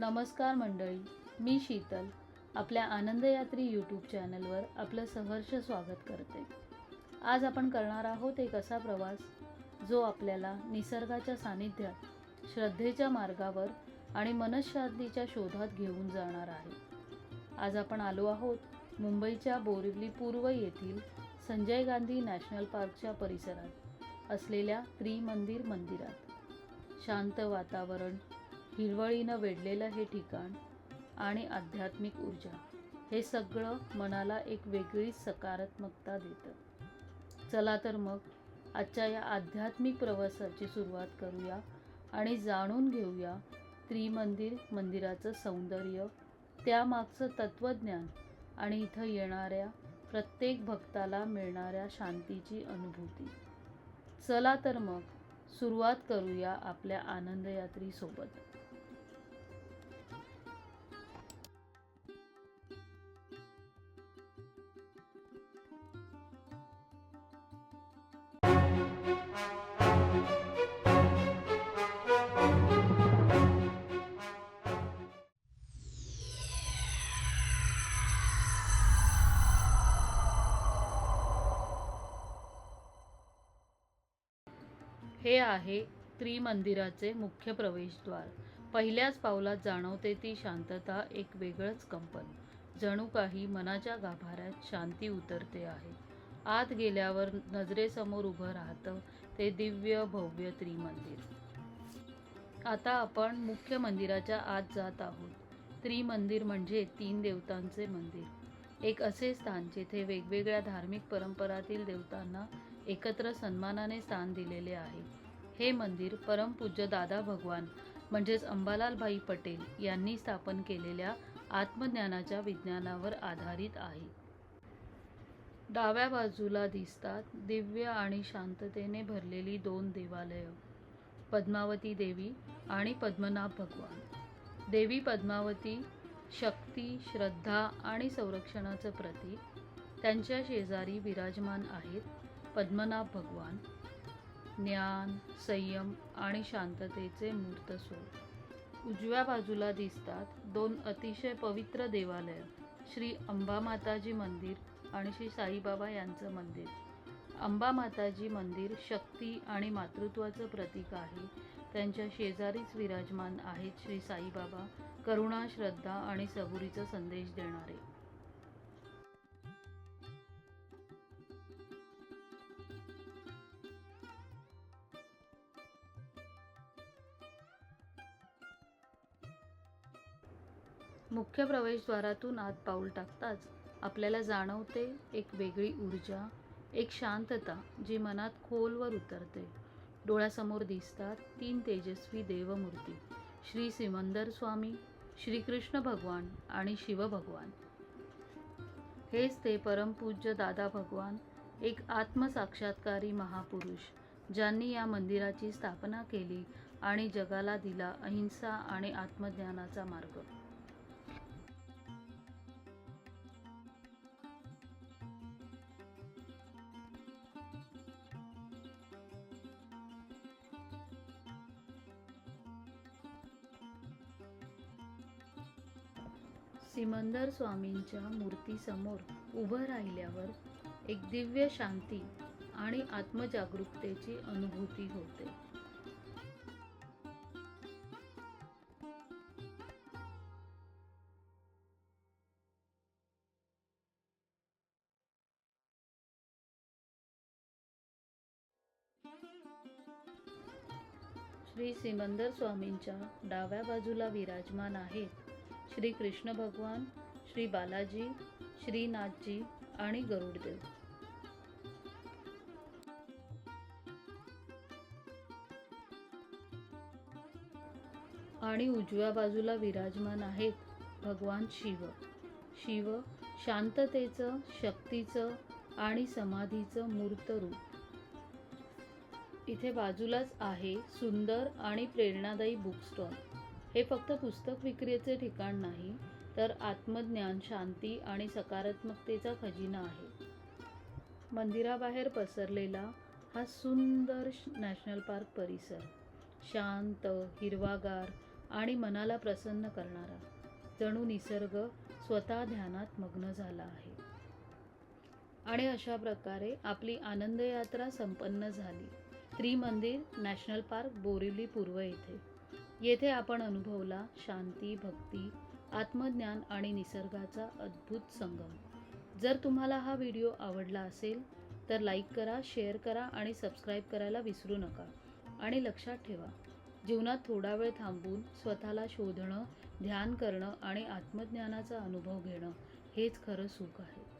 नमस्कार मंडळी मी शीतल. आपल्या आनंदयात्री यूट्यूब चॅनलवर आपलं सहर्ष स्वागत करते. आज आपण करणार आहोत एक असा प्रवास जो आपल्याला निसर्गाच्या सानिध्यात श्रद्धेच्या मार्गावर आणि मनशांतीच्या शोधात घेऊन जाणार आहे. आज आपण आलो आहोत मुंबईच्या बोरिवली पूर्व येथील संजय गांधी नॅशनल पार्कच्या परिसरात असलेल्या त्रिमंदिर मंदिरात. शांत वातावरण हिरवळीनं वेढलेलं हे ठिकाण आणि आध्यात्मिक ऊर्जा हे सगळं मनाला एक वेगळीच सकारात्मकता देतं. चला तर मग आजच्या या आध्यात्मिक प्रवासाची सुरुवात करूया आणि जाणून घेऊया त्रिमंदिर मंदिराचं सौंदर्य त्यामागचं तत्त्वज्ञान आणि इथं येणाऱ्या प्रत्येक भक्ताला मिळणाऱ्या शांतीची अनुभूती. चला तर मग सुरुवात करूया आपल्या आनंदयात्रीसोबत. हे आहे त्रिमंदिराचे मुख्य प्रवेशद्वार. पहिल्याच पावलात जाणवते ती शांतता एक वेगळंच कंपन. जणू काही मनाच्या गाभाऱ्यात शांती उतरते आहे. आत गेल्यावर नजरेसमोर उभं राहतं ते दिव्य भव्य त्रिमंदिर. आता आपण मुख्य मंदिराच्या आत जात आहोत. त्रिमंदिर म्हणजे तीन देवतांचे मंदिर. एक असे स्थान जेथे वेगवेगळ्या धार्मिक परंपरातील देवतांना एकत्र सन्मानाने स्थान दिलेले आहे. हे मंदिर परमपूज्य दादा भगवान म्हणजेच अंबालालभाई पटेल यांनी स्थापन केलेल्या आत्मज्ञानाच्या विज्ञानावर आधारित आहे. डाव्या बाजूला दिसतात दिव्य आणि शांततेने भरलेली दोन देवालयं पद्मावती देवी आणि पद्मनाभ भगवान. देवी पद्मावती शक्ती श्रद्धा आणि संरक्षणाचं प्रतीक त्यांच्या शेजारी विराजमान आहेत. पद्मनाभ भगवान ज्ञान संयम आणि शांततेचे मूर्त स्वरूप उजव्या बाजूला दिसतात दोन अतिशय पवित्र देवालय श्री अंबामाताजी मंदिर आणि श्री साईबाबा यांचं मंदिर. अंबामाताजी मंदिर शक्ती आणि मातृत्वाचं प्रतीक आहे. त्यांच्या शेजारीच विराजमान आहेत श्री साईबाबा करुणा श्रद्धा आणि सबुरीचा संदेश देणारे. मुख्य प्रवेशद्वारातून आत पाऊल टाकताच आपल्याला जाणवते एक वेगळी ऊर्जा एक शांतता जी मनात खोलवर उतरते. डोळ्यासमोर दिसतात तीन तेजस्वी देवमूर्ती श्री सिमंदर स्वामी श्रीकृष्ण भगवान आणि शिवभगवान हेच ते परमपूज्य दादा भगवान एक आत्मसाक्षात्कारी महापुरुष ज्यांनी या मंदिराची स्थापना केली आणि जगाला दिला अहिंसा आणि आत्मज्ञानाचा मार्ग. सिमंदर स्वामींच्या मूर्तीसमोर उभं राहिल्यावर एक दिव्य शांती आणि आत्मजागरूकतेची अनुभूती होते. श्री सिमंदर स्वामींच्या डाव्या बाजूला विराजमान आहेत श्री कृष्ण भगवान श्री बालाजी श्रीनाथजी आणि गरुडदेव. आणि उजव्या बाजूला विराजमान आहेत भगवान शिव. शिव शांततेचं शक्तीचं आणि समाधीचं मूर्त रूप. इथे बाजूलाच आहे सुंदर आणि प्रेरणादायी बुक स्टॉल हे फक्त पुस्तक विक्रीचे ठिकाण नाही तर आत्मज्ञान शांती आणि सकारात्मकतेचा खजिना आहे. मंदिराबाहेर पसरलेला हा सुंदर श- नॅशनल पार्क परिसर शांत हिरवागार आणि मनाला प्रसन्न करणारा जणू निसर्ग स्वतः ध्यानात मग्न झाला आहे. आणि अशा प्रकारे आपली आनंदयात्रा संपन्न झाली. त्रिमंदिर नॅशनल पार्क बोरिवली पूर्व येथे. येथे आपण अनुभवला शांती भक्ती आत्मज्ञान आणि निसर्गाचा अद्भुत संगम. जर तुम्हाला हा व्हिडिओ आवडला असेल तर लाईक करा शेअर करा आणि सबस्क्राईब करायला विसरू नका. आणि लक्षात ठेवा जीवनात थोडा वेळ थांबून स्वतःला शोधणं ध्यान करणं आणि आत्मज्ञानाचा अनुभव घेणं हेच खरं सुख आहे.